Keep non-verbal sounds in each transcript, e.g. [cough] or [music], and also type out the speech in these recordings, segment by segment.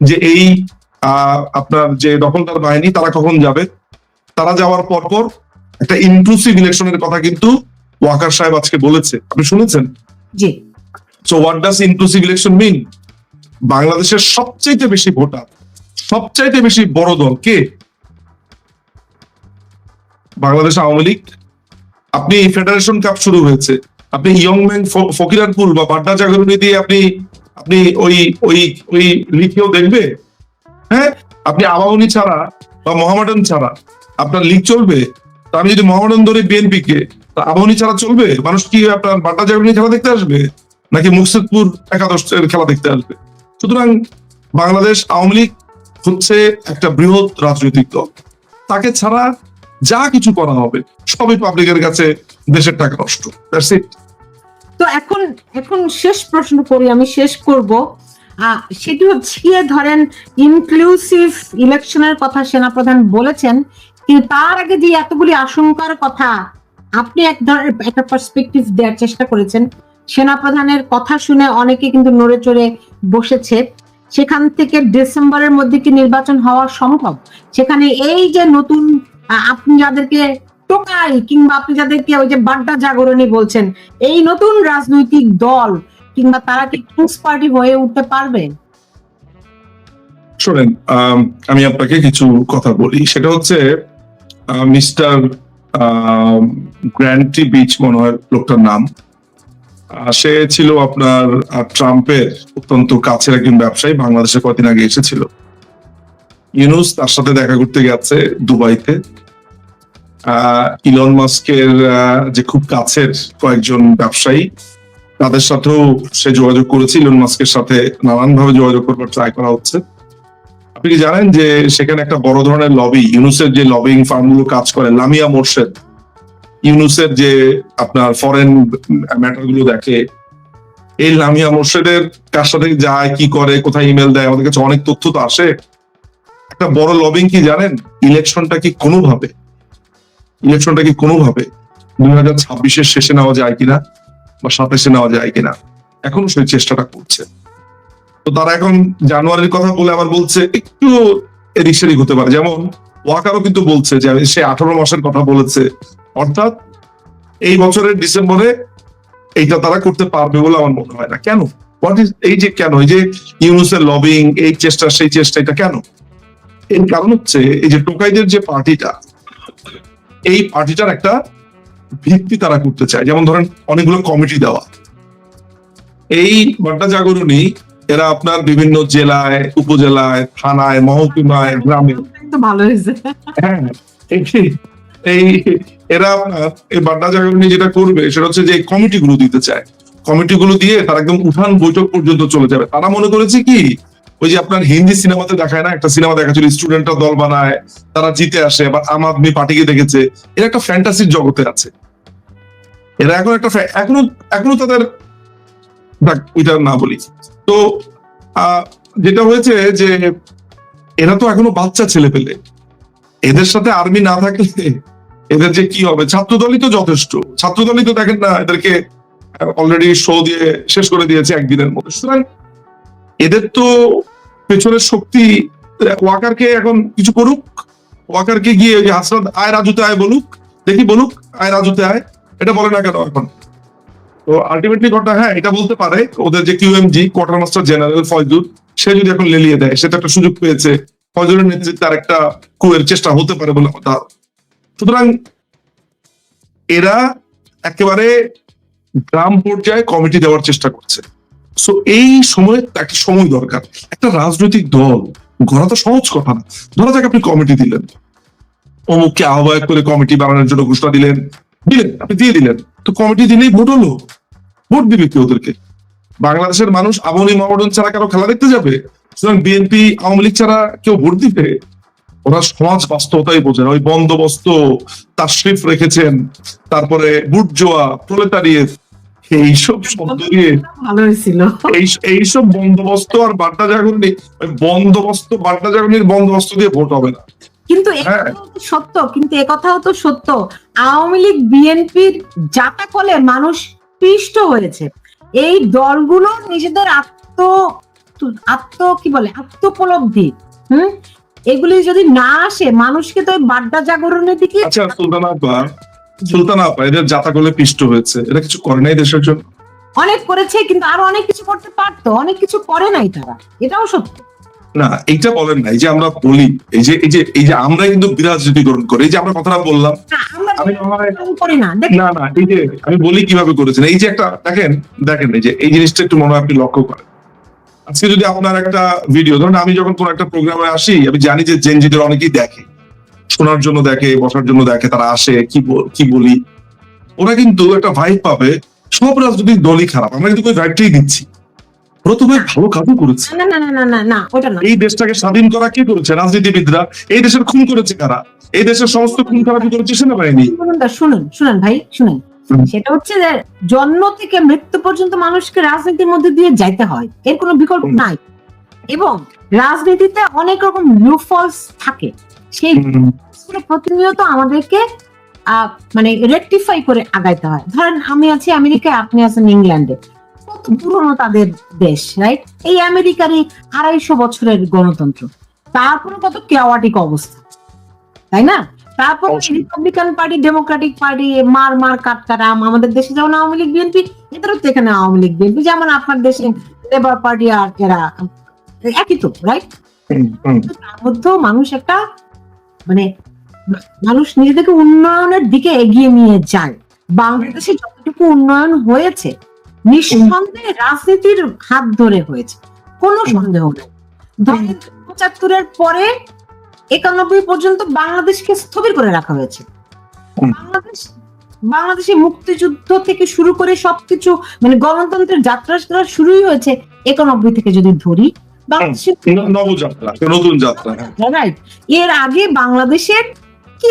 যে এই আহ, আপনার যে দখলদার বাহিনী তারা কখন যাবে? তারা যাওয়ার পর পর একটা ইনক্লুসিভ ইলেকশনের কথা কিন্তু ওয়াকার সাহেব আজকে বলেছে। আপনি শুনেছেন? জি। So what does inclusive election mean বাংলাদেশের সবচাইতে বেশি ভোটার সবচাইতে বেশি বড় দল কে? বাংলাদেশ আওয়ামী লীগ। আপনি ফেডারেশন কাপ শুরু হয়েছে। আপনি ইয়ং ম্যান ফকিরানপুর বা বাড্ডা জাগরণী দিয়ে আপনি আপনি ওই ওই ওই লিগেও দেখবে হ্যাঁ? আপনি আবাহনী ছাড়া বা মোহামেডান ছাড়া আপনার লিগ চলবে। তা আমি যদি মোহামেডান ধরি বিএনপি কে আবাহনী ছাড়া চলবে? মানুষ কি আপনার বাড্ডা জাগরণী খেলা দেখতে আসবে? নাকি মুর্শিদপুর একাদশ খেলা দেখতে আসবে? সুতরাং বাংলাদেশ আওয়ামী লীগ হচ্ছে একটা বৃহৎ রাজনৈতিক দল। তাকে ছাড়া যা কিছু করা হবে, সবই পাবলিকের কাছে দেশের টাকা নষ্ট। That's it. তো এখন এখন শেষ প্রশ্ন করি, আমি শেষ করব। সেটি হচ্ছে ধরেন ইনক্লুসিভ ইলেকশনের কথা সেনাপ্রধান বলেছেন তার আগে যে এতগুলি আশঙ্কার কথা আপনি এক ধরনের একটা পার্সপেক্টিভ দেওয়ার চেষ্টা করেছেন, সেনাপ্রধানের কথা শুনে অনেকে কিন্তু নড়ে চড়ে বসেছে। সেখান থেকে ডিসেম্বরের মধ্যে কি নির্বাচন হওয়া সম্ভব? সেখানে এই যে নতুন আপনি যাদেরকে টোকাই কিংবা আপনি যাদেরকে ওই যে বাড্ডা জাগরণী বলছেন, এই নতুন রাজনৈতিক দল কিংবা তারা কি কিংস পার্টি হয়ে উঠতে পারবে? শোনেন, আমি আপনাকে কিছু কথা বলি। সেটা হচ্ছে মিস্টার গ্র্যান্টি বিচ মনে হয় লোকটার নাম। সে ছিল আপনার ট্রাম্পের অত্যন্ত কাছের একজন ব্যবসায়ী, বাংলাদেশে কদিন আগে এসেছিল। ইউনুস তার সাথে দেখা করতে গেছে দুবাইতে। ইলন মাস্কের যে খুব কাছের কয়েকজন ব্যবসায়ী, তাদের সাথেও সে যোগাযোগ করেছে। ইলন মাস্কের সাথে নানান ভাবে যোগাযোগ করবার ট্রাই করা হচ্ছে। আপনি কি জানেন যে সেখানে একটা বড় ধরনের লবি ইউনুসের যে লবিং ফার্মগুলো কাজ করে লামিয়া মোর্শেদ ইউনুসের যে আপনার ফরেন ম্যাটারগুলো দেখে, এই লামিয়া মোর্শেদের কার সাথে যায়, কি করে, কোথায় ইমেল দেয়, আমাদের কাছে অনেক তথ্য তো আসে। একটা বড় লবিং কি জানেন? ইলেকশনটা কি কোনোভাবে ইলেকশনটা কি কোনোভাবে দুই হাজার ছাব্বিশের শেষে নেওয়া যায় কিনা বা সাতাশে নেওয়া যায় কিনা, এখনও সেই চেষ্টাটা করছে। তো তারা এখন জানুয়ারির কথা বলে আবার বলছে, একটু এদিক সেদিক হতে পারে। যেমন ওয়াকারও কিন্তু বলছে যে সে আঠারো মাসের কথা বলেছে। অর্থাৎ এই বছরের ডিসেম্বরে এইটা তারা করতে পারবে বলে আমার মনে হয় না। কেন? হোয়াট ইজ এই যে কেন? এই যে ইউনুসের লবিং এই চেষ্টা, সেই চেষ্টা, এটা কেন? এর কারণ হচ্ছে এই যে টোকাইদের যে পার্টিটা এই পার্টিটার একটা ভিত্তি তারা করতে চায়। যেমন ধরেন অনেকগুলো কমিটি দেওয়া। এই বাড্ডা জাগরণী এরা আপনার বিভিন্ন জেলায় উপজেলায় থানায় মহকুমায় গ্রামে ভালো হয়েছে। হ্যাঁ এই- এই এরা আপনার এই বাড্ডা জাগরণী যেটা করবে সেটা হচ্ছে যে কমিটি গুলো দিতে চায়। কমিটি গুলো দিয়ে তারা একদম উঠান বৈঠক পর্যন্ত চলে যাবে। তারা মনে করেছে কি ওই যে আপনার হিন্দি সিনেমাতে দেখায় না? একটা সিনেমা দেখাচ্ছিল স্টুডেন্টরা দল বানায়, তারা জিতে আসে আবার আম আদমি পার্টিকে দেখেছে। এরা একটা ফ্যান্টাসির জগতে আছে। এরা এখন একটা এখনও এখনও তাদের ওইটা না বলি। তো যেটা হয়েছে যে, এরা তো এখনও বাচ্চা ছেলে পেলে। এদের সাথে আর্মি না থাকলে এদের যে কি হবে? ছাত্রদলই তো যথেষ্ট। ছাত্রদলই তো দেখেন না, এদেরকে অলরেডি শো দিয়ে শেষ করে দিয়েছে একদিনের মধ্যে সুতরাং এদের তো পেছনের শক্তি ওয়াকারকে এখন কিছু করুক, ওয়াকারকে গিয়ে ওই যে হাসরাত আয় রাজুতে আয় বলুক, দেখি বলুক, আয় রাজুতে আয়, এটা বলে না কেন এখন তো আলটিমেটলি ঘটনা হ্যাঁ এটা বলতে পারে, ওদের যে Q M G quarter master general Faizul, সে যদি এখন লেলিয়ে দেয় সে তো একটা সুযোগ পেয়েছে, ফয়জুলের নেতৃত্বে আর একটা কুয়ের চেষ্টা হতে পারে বলে ধারণা। সুতরাং এরা একেবারে গ্রাম পর্যায়ে কমিটি দেওয়ার চেষ্টা করছে সো এই সময়ে একটা সময় দরকার। একটা রাজনৈতিক দল, গড়া তো সহজ কথা না। ধরা যাক আপনি কমিটি দিলেন। অমুককে আহ্বায়ক করে কমিটি বানানোর জন্য ঘোষণা দিলেন। দিলেন, আপনি দিয়ে দিলেন। তো কমিটি দিলেই ভোট হলো। ভোট দিবে কি ওদেরকে? বাংলাদেশের মানুষ আবনী মহামডন ছাড়া কারও খেলা দেখতে যাবে? সুতরাং বিএনপি আওয়ামী লীগ ছাড়া কেউ ভোট দিবে? ওরা সমাজ বাস্তবতাই বোঝে ওই বন্দোবস্ত তাশরিফ রেখেছেন। তারপরে বুটজোয়া প্রলেতারিয়েত এইসব শব্দ এইসব বন্দোবস্ত আর বাড্ডা জাগরণী বন্দোবস্ত বাড্ডা জাগরণীর বন্দোবস্ত দিয়ে ভোট হবে না। কিন্তু হ্যাঁ। সত্য কিন্তু একথাও তো সত্য। আওয়ামী লীগ বিএনপির যাতা কলে মানুষ পিষ্ট হয়েছে। এই দলগুলো নিজেদের আত্ম আত্ম কি বলে? আত্মোপলব্ধি। হুম? এগুলি যদি না আসে মানুষকে তো বাড্ডা জাগরণের দিকে আচ্ছা সুলতানা সুলতানা আপা এদের পিষ্ট হয়েছে। এটা কিছু করে নাই দেশের জন্য? অনেক করেছে কিন্তু আরও অনেক কিছু করতে পারতো। অনেক কিছু করে নাই তারা। এটাও সত্য। না এইটা বলেন না এই যে আমরা বলি। এই যে এই যে এই যে আমরা কিন্তু বিরাজনীতিকরণ করি। এই যে আমরা কথাটা বললাম আমি করি না। না না এই যে আমি বলি কীভাবে করেছেন। এই যে একটা দেখেন দেখেন এই যে এই জিনিসটা একটু মনে হয় আপনি লক্ষ্য করেন। আজকে যদি আপনার একটা ভিডিও ধরুন আমি যখন কোন একটা প্রোগ্রামে আসি আমি জানি যে জেনজিদের অনেকেই দেখে। শোনার জন্য দেখে বসার জন্য দেখে তারা আসে কি বল- কি বলি। ওরা কিন্তু একটা ভাইব পাবে। সব রাজনৈতিক দলই খারাপ। আমরা কিন্তু ওই ভাইবটাই দিচ্ছি ওরা তো ভাই ভালো কাজও করেছে। না না না না না না ওটা না এই দেশটাকে স্বাধীন করা কে করেছে? রাজনীতিবিদরা। এই দেশের খুন করেছে কারা? এই দেশের সমস্ত খুন খারাপি করেছে সেনাবাহিনী। শুনুন শুনুন শুনুন ভাই শুনুন। সেটা হচ্ছে যে জন্ম থেকে মৃত্যু পর্যন্ত মানুষকে রাজনীতির মধ্যে দিয়ে যাইতে হয়। এর কোনো বিকল্প নাই। এবং রাজনীতিতে অনেক রকম লুফলস থাকে। সেই প্রতিনিয়ত আমাদেরকে মানে রেকটিফাই করে আগাইতে হয়। ধরেন আমি আছি আমেরিকায় আপনি আছেন ইংল্যান্ডে। কত পুরনো তাদের দেশ রাইট এই আমেরিকারই আড়াইশো বছরের গণতন্ত্র। তারপরে কত কেওয়াটিক অবস্থা তাই না? তারপর রিপাবলিকান পার্টি ডেমোক্রেটিক পার্টি মার মার কাট কাটাম আমাদের দেশে যেমন আওয়ামী লীগ বিএনপি এদেরও তো এখানে আওয়ামী লীগ বিএনপি যেমন আপনার দেশে লেবার পার্টি আর এরা একই তো রাইট তার মধ্যেও মানুষ একটা মানে মানুষ নিজেদেরকে উন্নয়নের দিকে এগিয়ে নিয়ে যায়। বাংলাদেশে যতটুকু উন্নয়ন হয়েছে নিঃসন্দেহে রাজনীতির হাত ধরে হয়েছে কোনো সন্দেহ নেই। পঁচাত্তরের পরে একানব্বই পর্যন্ত বাংলাদেশকে স্থবির করে রাখা হয়েছে। বাংলাদেশ বাংলাদেশে মুক্তিযুদ্ধ থেকে শুরু করে সবকিছু মানে গণতন্ত্রের যাত্রা শুরুই হয়েছে একানব্বই থেকে যদি ধরি নবযাত্রা নতুন যাত্রা হ্যাঁ। রাইট এর আগে বাংলাদেশের কি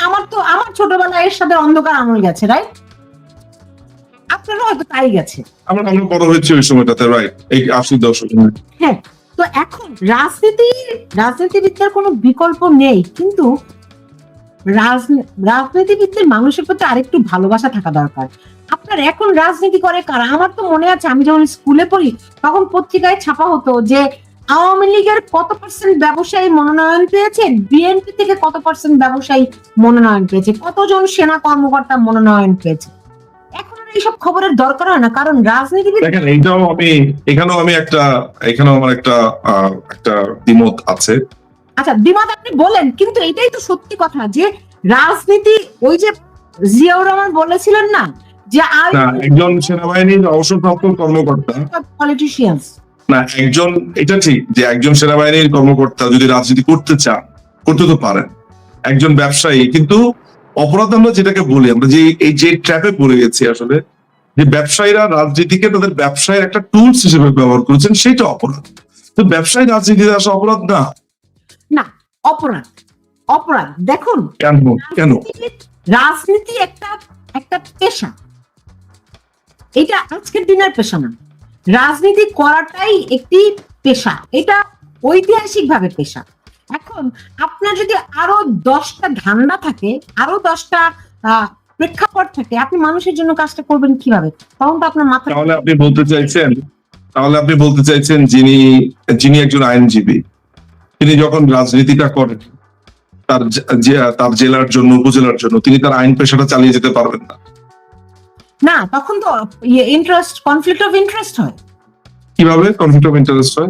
আমার তো আমার ছোটবেলায় এর সাথে অন্ধকার গেছে রাইট আপনারও হয়তো তাই গেছে। আমরা আমরা বড় হয়েছি ওই সময়টাতে রাইট এই আশি দশক হ্যাঁ তো এখন রাজনীতি রাজনীতিবিদদের কোনো বিকল্প নেই কিন্তু রাজনী- রাজনীতিবিদদের মানুষের প্রতি আরেকটু ভালোবাসা থাকা দরকার। আপনার এখন রাজনীতি করে কারা? আমার তো মনে আছে আমি যখন স্কুলে পড়ি তখন পত্রিকায় ছাপা হতো যে আওয়ামী লীগের কত পার্সেন্ট ব্যবসায়ী মনোনয়ন পেয়েছে? বিএনপি থেকে কত পার্সেন্ট ব্যবসায়ী মনোনয়ন পেয়েছে? কতজন সেনা কর্মকর্তা মনোনয়ন পেয়েছে? এখন আর এইসব খবরের দরকার হয় না কারণ রাজনীতিবিদ দেখেন এইটাও আমি এখানেও আমি একটা এখানেও আমার একটা একটা দ্বিমত আছে। আচ্ছা বিমাদ আপনি বলেন কিন্তু এটাই তো সত্যি কথা যে রাজনীতি ওই যে জিয়াউর রহমান বলেছিলেন না যে না একজন সেনাবাহিনীর অবসরপ্রাপ্ত কর্মকর্তা পলিটিশিয়ানস না একজন এটা ঠিক যে একজন সেনাবাহিনীর কর্মকর্তা যদি রাজনীতি করতে চান করতে তো পারেন। একজন ব্যবসায়ী কিন্তু অপরাধ আমরা যেটাকে বলি আমরা যে এই যে ট্র্যাপে পড়ে গেছি আসলে যে ব্যবসায়ীরা রাজনীতিকে তাদের ব্যবসায়ের একটা টুলস হিসেবে ব্যবহার করেছেন সেটা অপরাধ। তো ব্যবসায়ী রাজনীতিতে আসা অপরাধ না? না অপরাধ। অপরাধ। দেখুন কেন? কেন? রাজনীতি একটা একটা পেশা। এটা আজকের দিনের পেশা না। রাজনীতি করাটাই একটি পেশা। এটা ঐতিহাসিক ভাবে পেশা। এখন আপনার যদি আরও দশটা ধান্দা থাকে, আরও দশটা প্রেক্ষাপট থাকে, আপনি মানুষের জন্য কাজটা করবেন কীভাবে? তখন তো আপনার মাথা তাহলে আপনি বলতে চাইছেন, তাহলে আপনি বলতে চাইছেন যিনি যিনি একজন আইনজীবী, তিনি যখন রাজনীতিটা করেন, তার তার জেলার জন্য, উপজেলার জন্য, তিনি তার আইন পেশাটা চালিয়ে যেতে পারবেন না। না তখন তো ইন্টারেস্ট কনফ্লিক্ট অফ ইন্টারেস্ট হয়। কীভাবে কনফ্লিক্ট অফ ইন্টারেস্ট হয়?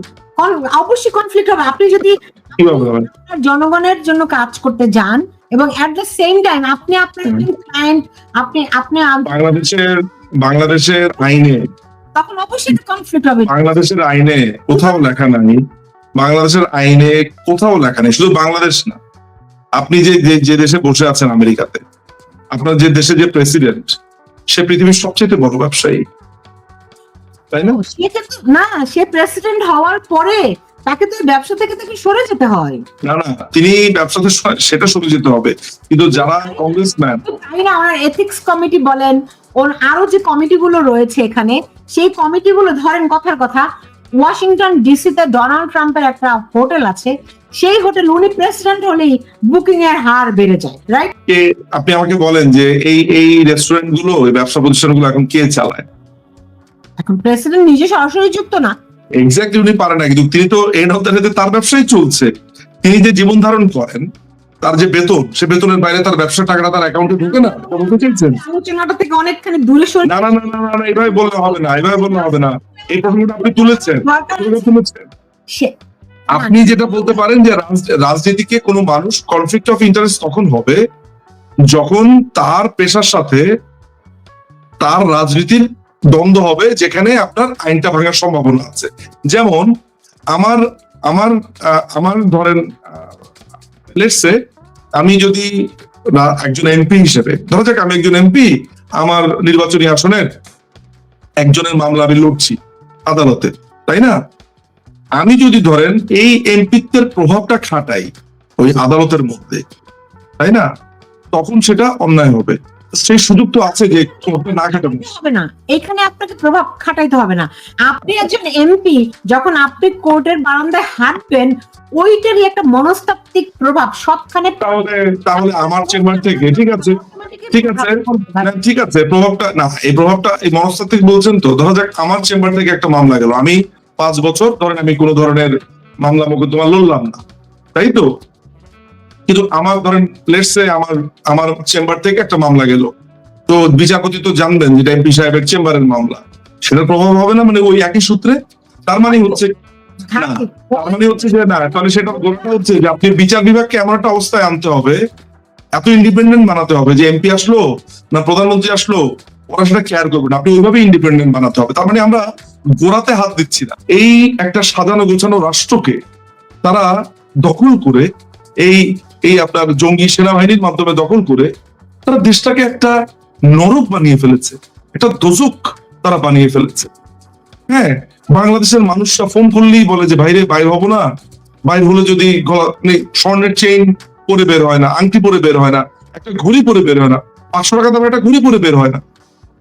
অবশ্যই কনফ্লিক্ট হবে। আপনি যদি কীভাবে জনগণের জন্য কাজ করতে যান এবং এট দ্য সেম টাইম আপনি আপনার ক্লায়েন্ট আপনি আপনি বাংলাদেশের বাংলাদেশের আইনে তখন অবশ্যই কনফ্লিক্ট হবে। বাংলাদেশের আইনে কোথাও লেখা নাই। বাংলাদেশের আইনে কোথাও লেখা নেই। শুধু বাংলাদেশ না। আপনি যে যে- যে দেশে বসে আছেন আমেরিকাতে আপনার যে দেশে যে প্রেসিডেন্ট সে পৃথিবীর সবচেয়ে বড় ব্যবসায়ী। তাই না? না সে প্রেসিডেন্ট হওয়ার পরে তাকে তো ব্যবসা থেকে তাকে সরে যেতে হয়। না না তিনি ব্যবসাতে সেটা সরে যেতে হবে। কিন্তু যারা কংগ্রেসম্যান তাই না ওনার এথিক্স কমিটি বলেন ওর আরও যে কমিটিগুলো রয়েছে এখানে সেই কমিটিগুলো ধরেন কথার কথা ওয়াশিংটন ডিসিতে ডোনাল্ড ট্রাম্পের একটা হোটেল আছে সেই হোটেল উনি প্রেসিডেন্ট হলেই বুকিং এর হার বেড়ে যায় রাইট আপনি আমাকে বলেন যে এই এই রেস্টুরেন্টগুলো এই ব্যবসা প্রতিষ্ঠানগুলো এখন কে চালায়? এখন প্রেসিডেন্ট নিজে সরাসরি যুক্ত না। এক্স্যাক্টলি উনি পারে না কিন্তু তিনি তো এন্ড অফ দ্য তার ব্যবসাই চলছে। তিনি যে জীবন ধারণ করেন তার যে বেতন সে বেতনের বাইরে তার ব্যবসার টাকাটা তার অ্যাকাউন্টে ঢুকে না? বলতে চাইছেন আলোচনাটা থেকে অনেকখানি দূরে সরে না না না না না, এভাবে বললে হবে না এভাবে বললে হবে না। এই প্রসঙ্গটা আপনি তুলেছেন। তুলেছেন। আপনি যেটা বলতে পারেন যে রাজনীতিকে কোনো মানুষ কনফ্লিক্ট অফ ইন্টারেস্ট তখন হবে যখন তার পেশার সাথে তার রাজনীতির দ্বন্দ্ব হবে যেখানে আপনার আইনটা ভাঙার সম্ভাবনা আছে। যেমন আমার আমার আহ, আমার ধরেন লেটসে আমি যদি একজন এমপি হিসেবে, ধরো যাক আমি একজন এমপি আমার নির্বাচনী আসনের একজনের মামলা আমি লড়ছি আদালতে, তাই না? আমি যদি ধরেন এই এমপিত্বের প্রভাবটা খাটাই ওই আদালতের মধ্যে, তাই না? তখন সেটা অন্যায় হবে। সেই সুযোগ তো আছে যে না হবে না। এখানে আপনাকে প্রভাব খাটাইতে হবে না। আপনি একজন এমপি যখন আপনি কোর্টের বারান্দায় হাঁটবেন ওইটারই একটা মনস্তাত্ত্বিক প্রভাব সবখানে তাহলে তাহলে আমার চেম্বার থেকে ঠিক আছে? ঠিক আছে? ঠিক আছে প্রভাবটা না এই প্রভাবটা এই মনস্তাত্ত্বিক বলছেন তো। ধরা যাক আমার চেম্বার থেকে একটা মামলা গেল। আমি পাঁচ বছর ধরেন আমি কোনো ধরনের মামলা মোকদ্দমা লড়লাম না। তাই তো? কিন্তু আমার ধরেন লেটসে আমার আমার চেম্বার থেকে একটা মামলা গেল। তো বিচারপতি তো জানবেন যেটা এমপি সাহেবের চেম্বারের মামলা। সেটার প্রভাব হবে না? মানে ওই একই সূত্রে? তার মানে হচ্ছে তার মানে হচ্ছে যে না তাহলে সেটা বলতে হচ্ছে যে আপনি বিচার বিভাগকে এমন একটা অবস্থায় আনতে হবে এত ইন্ডিপেন্ডেন্ট বানাতে হবে যে এমপি আসলো না প্রধানমন্ত্রী আসলো ওরা সেটা কেয়ার করবে না। আপনি ওইভাবে ইন্ডিপেন্ডেন্ট বানাতে হবে। তার মানে আমরা গোড়াতে হাত দিচ্ছি না। এই একটা সাজানো গোছানো রাষ্ট্রকে তারা দখল করে এই এই আপনার জঙ্গি সেনাবাহিনীর মাধ্যমে দখল করে তারা দেশটাকে একটা নরক বানিয়ে ফেলেছে, একটা দোজক তারা বানিয়ে ফেলেছে। হ্যাঁ বাংলাদেশের মানুষরা ফোন করলেই বলে যে বাইরে বাইর হব না। বাইর হলে যদি মানে স্বর্ণের চেইন পরে বের হয় না, আংটি পরে বের হয় না, একটা ঘড়ি পরে বের হয় না, পাঁচশো টাকা দামের একটা ঘড়ি পরে বের হয় না।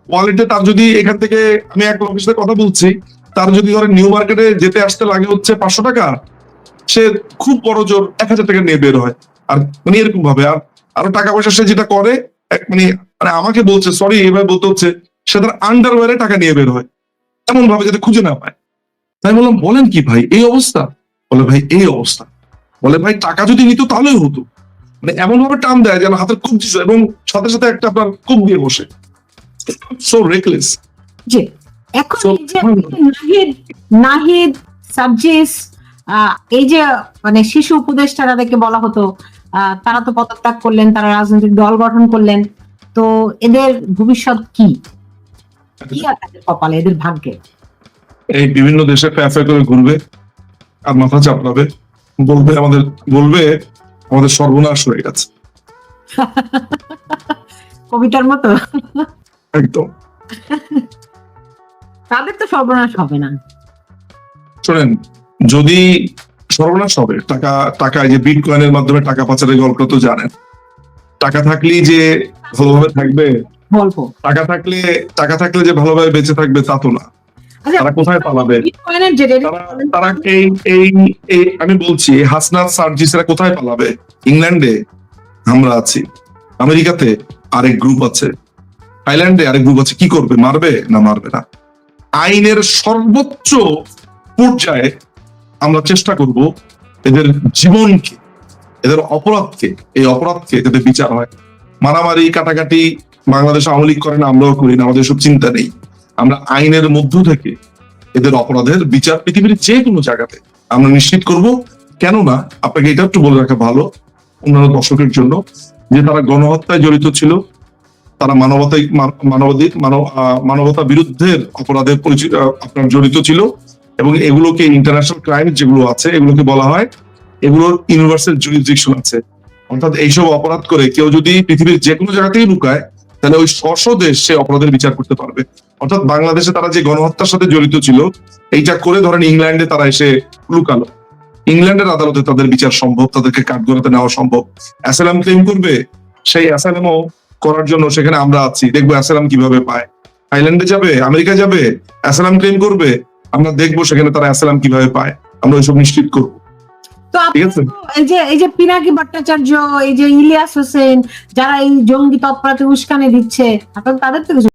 ওয়ালেটে তার যদি এখান থেকে, আমি এক লোকের সাথে কথা বলছি, তার যদি ধরেন নিউ মার্কেটে যেতে আসতে লাগে হচ্ছে পাঁচশো টাকা, সে খুব বড় জোর এক হাজার টাকা নিয়ে বের হয়। আর মানে এরকম ভাবে আর আরও টাকা পয়সা সে যেটা করে মানে মানে আমাকে বলছে সরি এভাবে বলতে হচ্ছে সে তার আন্ডারওয়্যারে টাকা নিয়ে বের হয়। এমন ভাবে যাতে খুঁজে না পায়। তাই বললাম বলেন কি ভাই এই অবস্থা? বলে ভাই এই অবস্থা। বলে ভাই টাকা যদি নিত তাহলেই হতো। মানে এমন ভাবে টান দেয় যেন হাতের কবজি এবং সাথে সাথে একটা আপনার কোপ দিয়ে বসে। সো রেকলেস জি। এখন নাহিদ নাহিদ সাবজিস এই যে মানে শিশু উপদেষ্টা তাদেরকে বলা হতো তারা তো পদত্যাগ করলেন তারা রাজনৈতিক দল গঠন করলেন। তো এদের ভবিষ্যৎ কি? কপালে এদের ভাগ্যে? এই বিভিন্ন দেশে ফ্যাফে করে ঘুরবে আর মাথা চাপড়াবে বলবে আমাদের বলবে আমাদের সর্বনাশ হয়ে গেছে। [laughs] কবিতার মতো। একদম। তাদের তো সর্বনাশ হবে না। শোনেন যদি সর্বনাশ হবে। টাকা টাকা যে বিট কয়েনের মাধ্যমে টাকা পাচারের গল্প তো জানেন। টাকা থাকলেই যে ভালোভাবে থাকবে টাকা থাকলে টাকা থাকলে যে ভালোভাবে বেঁচে থাকবে তা তো না। আচ্ছা তারা কোথায় পালাবে? তারা এই এই এই আমি বলছি এই হাসনাত সার্জিসরা কোথায় পালাবে? ইংল্যান্ডে আমরা আছি। আমেরিকাতে আরেক গ্রুপ আছে। থাইল্যান্ডে আরেক গ্রুপ আছে। কি করবে? মারবে না মারবে না? আইনের সর্বোচ্চ পর্যায়ে আমরা চেষ্টা করব এদের জীবনকে, এদের অপরাধকে, এই অপরাধকে যাতে বিচার হয়। মারামারি, কাটাকাটি বাংলাদেশ আওয়ামী লীগ করে না, আমরাও করি না, আমাদের সব চিন্তা নেই। আমরা আইনের মধ্য থেকে এদের অপরাধের বিচার পৃথিবীর যে কোনো জায়গাতে আমরা নিশ্চিত করব। কেননা, আপনাকে এটা একটু বলে রাখা ভালো, অন্যান্য দর্শকের জন্য, যে তারা গণহত্যায় জড়িত ছিল, তারা মানবতাই মা- মানবাধিক, মানব মানবতা বিরুদ্ধের অপরাধের পরিচিত আপনার জড়িত ছিল। এবং এগুলোকে ইন্টারন্যাশনাল ক্রাইম যেগুলো আছে, এগুলোকে বলা হয়, এগুলোর ইউনিভার্সাল জুরিসডিকশন আছে। অর্থাৎ এইসব অপরাধ করে কেউ যদি পৃথিবীর যে কোনো জায়গা থেকে লুকায়, তাহলে ওই স্ব দেশ সে অপরাধের বিচার করতে পারবে। অর্থাৎ বাংলাদেশে তারা যে গণহত্যার সাথে জড়িত ছিল, এইটা করে ধরেন ইংল্যান্ডে তারা এসে লুকালো। ইংল্যান্ডের আদালতে তাদের বিচার সম্ভব, তাদেরকে কাঠগড়াতে নেওয়া সম্ভব। অ্যাসালাম ক্লেম করবে, সেই অ্যাসালামও করার জন্য সেখানে আমরা আছি। দেখব অ্যাসালাম কীভাবে পায়। থাইল্যান্ডে যাবে, আমেরিকা যাবে, অ্যাসালাম ক্লেম করবে আমরা দেখব সেখানে তারা অ্যাসালাম কীভাবে পায়। আমরা ওইসব নিশ্চিত করব। তো এই যে এই যে পিনাকি ভট্টাচার্য এই যে ইলিয়াস হোসেন যারা এই জঙ্গি তৎপরতা উস্কানি দিচ্ছে তাদের তো কিছু